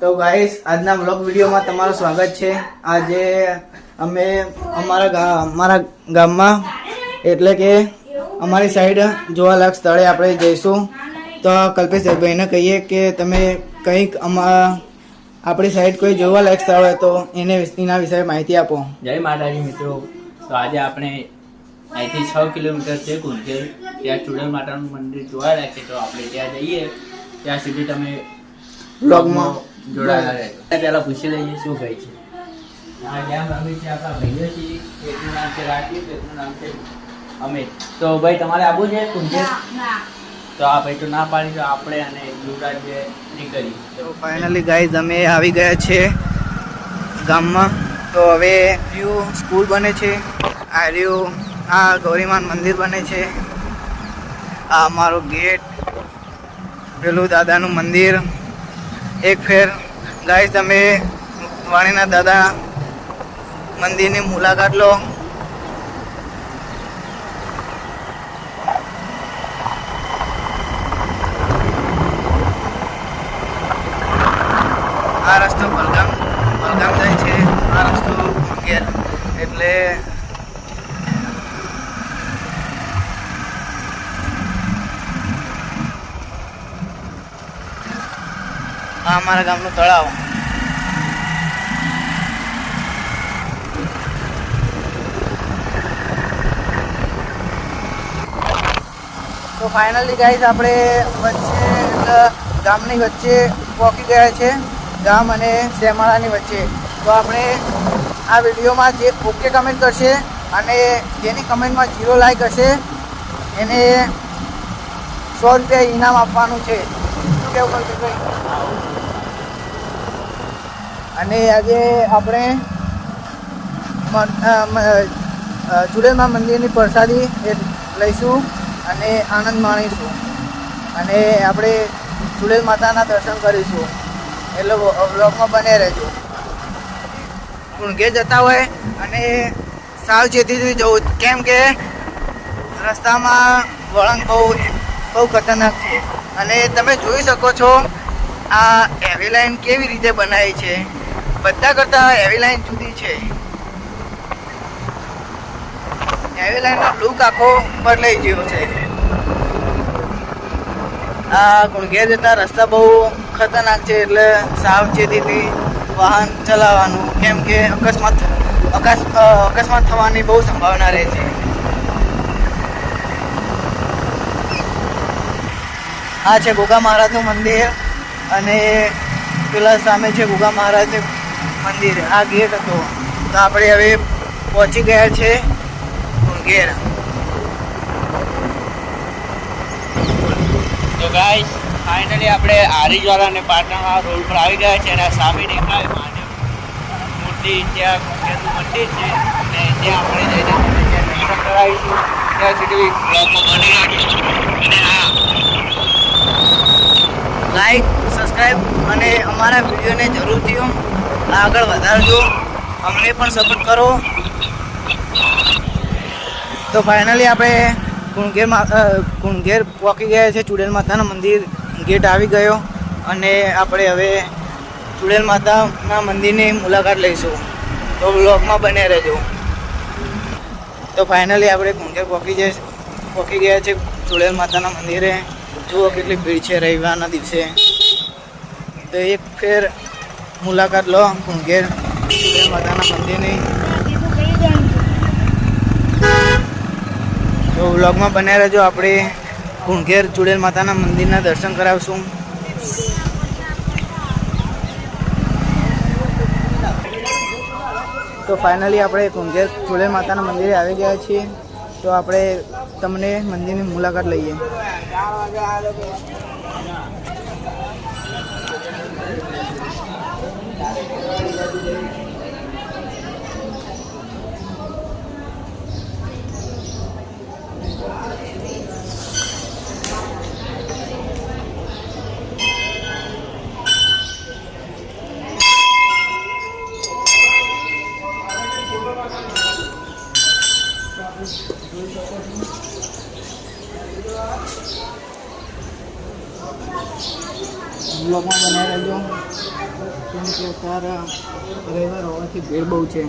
તો ગાઈસ આજના બ્લોગ વિડીયોમાં તમારું સ્વાગત છે. આજે અમે અમારા ગા- અમારા ગામમાં એટલે કે અમારી સાઈડ જોવાલાયક સ્થળે આપણે જઈશું. તો કલ્પેશભાઈને કહીએ કે તમે કંઈક અમારા આપણી સાઈડ કોઈ જોવાલાયક સ્થળ હોય તો એને એના વિશે માહિતી આપો. જય માતાજી મિત્રો. તો આજે આપણે અહીંથી છ કિલોમીટર છે કુંજેર ત્યાં ચુડલ માતાનું મંદિર જોવા છે. તો આપણે ત્યાં જઈએ. ત્યાં સુધી તમે બ્લોગમાં જોડાયેલા પહેલા પૂછી લઈએ શું કહે છે? આ જેમ રમી છે આપણા ભાઈઓ છીએ. એકનું નામ છે રાકેશ એકનું નામ છે અમિત તો ભાઈ તમારે આવવું છે? કુંજેર તો આ ભાઈ તો ના પાડી તો આપણે અને યુવરાજ નીકળી તો ફાઇનલી ગાઈઝ અમે આવી ગયા છે ગામમાં. તો હવે રહ્યું સ્કૂલ બને છે. આ રહ્યું આ ગૌરીમાન મંદિર બને છે. આ અમારો ગેટ પેલું દાદાનું મંદિર. એક ફેર. ગાઈઝ તમે વાણીના દાદા મંદિરની મુલાકાત લો આ રસ્તો બલગામ બલગામ જાય છે આ રસ્તો ઘેર એટલે આ અમારા ગામનું તળાવ. તો ફાઇનલી ગાઈઝ આપણે વચ્ચે ગામની વચ્ચે પહોંચી ગયા છે, ગામ અને શેમાળાની વચ્ચે. તો આપણે આ વિડીયોમાં જે ઓકે કમેન્ટ કરશે અને જેની કમેન્ટમાં જીરો લાઈક હશે, એને સો રૂપિયા ઇનામ આપવાનું છે. અને આજે આપણે ચુડેલમાં મંદિરની પ્રસાદી એ લઈશું અને આનંદ માણીશું. અને આપણે ચુડેલ માતાના દર્શન કરીશું. એટલે બ્લોગમાં બને રહેજો. ઊંઘે જતા હોય અને સાવચેતીથી જવું. કેમ કે રસ્તામાં વળંગ બહુ બહુ ખતરનાક છે. અને તમે જોઈ શકો છો આ હેવી લાઈન કેવી રીતે બનાવી છે. બધા કરતાં હેવી લાઈન જુદી છે. હેવી લાઈનનો લુક આખો બદલાઈ ગયો છે. આ ગુણઘેર જતા રસ્તા બહુ ખતરનાક છે એટલે સાવચેતીથી વાહન ચલાવવાનું, કેમ કે અકસ્માત અકસ અકસ્માત થવાની બહુ સંભાવના રહે છે. આ છે ગોગા મહારાજનું મંદિર અને પેલા સામે છે ગોગા મહારાજનું મંદિર. આ ગેટ હતો. તો આપણે હવે પહોંચી ગયા છે ઘેર તો ગાઈસ ફાઇનલી આપણે આરીજવાલા અને પાટણના રોડ પર આવી ગયા છે અને આ સામે દેખાય મહાદેવ. મૂર્તિ ત્યાં મંદિર છે અને ત્યાં આપણે જઈને કરાવીશું. ત્યાં સુધી બ્લોગમાં બની રાખીશું અને હા લાઈક સબસ્ક્રાઈબ અને અમારા વિડીયોને જરૂરથી આગળ વધારજો. અમને પણ સપોર્ટ કરો. તો ફાઇનલી આપણે કુણઘેર કુણઘેર પહોંચી ગયા છે ચુડેલ માતાના મંદિર ગેટ આવી ગયો અને આપણે હવે ચુડેલ માતાના મંદિરની મુલાકાત લઈશું. તો બ્લોગમાં બને રહેજો. તો ફાઇનલી આપણે કુણઘેર પહોંચી જઈ પહોંચી ગયા છે ચુડેલ માતાના મંદિરે. જુઓ કેટલી ભીડ છે રવિવારના દિવસે. તો એક ફેર મુલાકાત લો ચુડેલ માતાના મંદિરની. તો વ્લોગમાં બન્યા રહેજો. આપણે ઘૂંઘેર ચુડેલ માતાના મંદિરના દર્શન કરાવશું. તો ફાઇનલી આપણે ઘૂંઘેર ચુડેલ માતાના મંદિરે આવી ગયા છીએ. તો આપણે તમને મંદિરની મુલાકાત લઈએ. બ્લોગમાં બનાવી રહેજો કેમ કે અત્યારે રવિવાર હોવાથી ભીડ બહુ છે